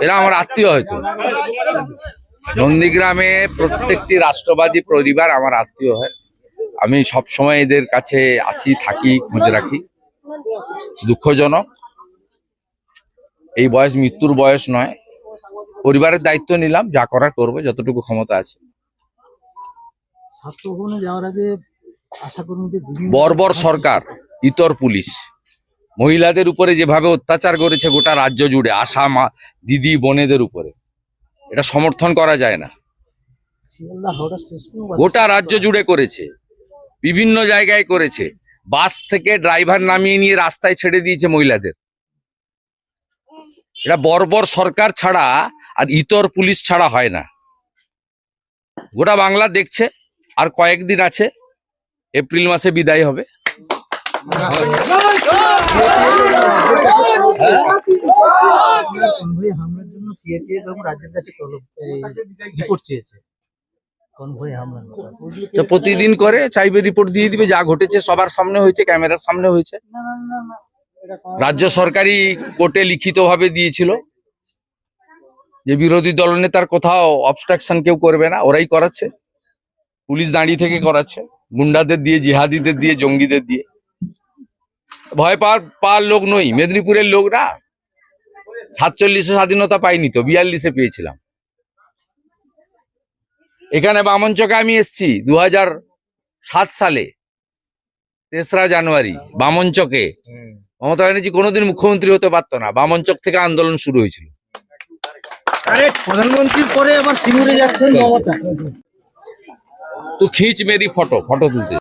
এরা আমার আত্মীয় হয়তো। নন্দীগ্রামে প্রত্যেকটি রাষ্ট্রবাদী পরিবার আমার আত্মীয় হয়। আমি সব সময় এদের কাছে আসি থাকি খোঁজ রাখি। দুঃখজনক। এই বয়স মৃত্যুর বয়স নয়। পরিবারের দায়িত্ব নিলাম যা করার করব যতটুকু ক্ষমতা আছে। যাওয়ার আগে বর্বর সরকার ইতর পুলিশ। মহিলাদের উপরে যেভাবে অত্যাচার করেছে গোটা রাজ্য জুড়ে আশা মা দিদি বোনেদের উপরে এটা সমর্থন করা যায় না। গোটা রাজ্য জুড়ে করেছে বিভিন্ন জায়গায় করেছে। বাস থেকে ড্রাইভার নামিয়ে নিয়ে রাস্তায় ছেড়ে দিয়েছে মহিলাদের। এটা বর্বর সরকার ছাড়া আর ইতর পুলিশ ছাড়া হয় না। গোটা বাংলা দেখছে আর কয়েকদিন আছে এপ্রিল মাসে বিদায় হবে। কনভয়ে হামলার জন্য সিআরপিএফ এবং রাজ্যের কাছে তলব রিপোর্ট চেয়েছে। কনভয়ে হামলার তো প্রতিদিন করে চাইবে রিপোর্ট দিয়ে দিবে যা ঘটেছে সবার সামনে হয়েছে ক্যামেরার সামনে হয়েছে। রাজ্য সরকারি কোর্টে লিখিতভাবে দিয়েছিল যে বিরোধী দলনেতার কোথাও অবস্ট্রাকশন কেউ করবে না ওরাই করাচ্ছে। পুলিশ দাঁড়িয়ে থেকে করাচ্ছে। গুন্ডাদের দিয়ে জিহাদিদের দিয়ে জঙ্গিদের দিয়ে। ভয় পাওয়ার পাওয়ার লোক নই। মেদিনীপুরের লোক না সাতচল্লিশে স্বাধীনতা পাইনি তো বিয়াল্লিশে পেয়েছিলাম। এখানে বামঞ্চকে আমি এসছি দু সাত সালে তেসরা জানুয়ারি বামঞ্চকে মমতা ব্যানার্জি কোনোদিন মুখ্যমন্ত্রী হতে পারতো না। বামঞ্চক থেকে আন্দোলন শুরু হয়েছিল। প্রধানমন্ত্রীর পরে আবার সিঙ্গুরে যাচ্ছেন মমতা। তো খিচ মেরি ফটো ফটো তুলতে।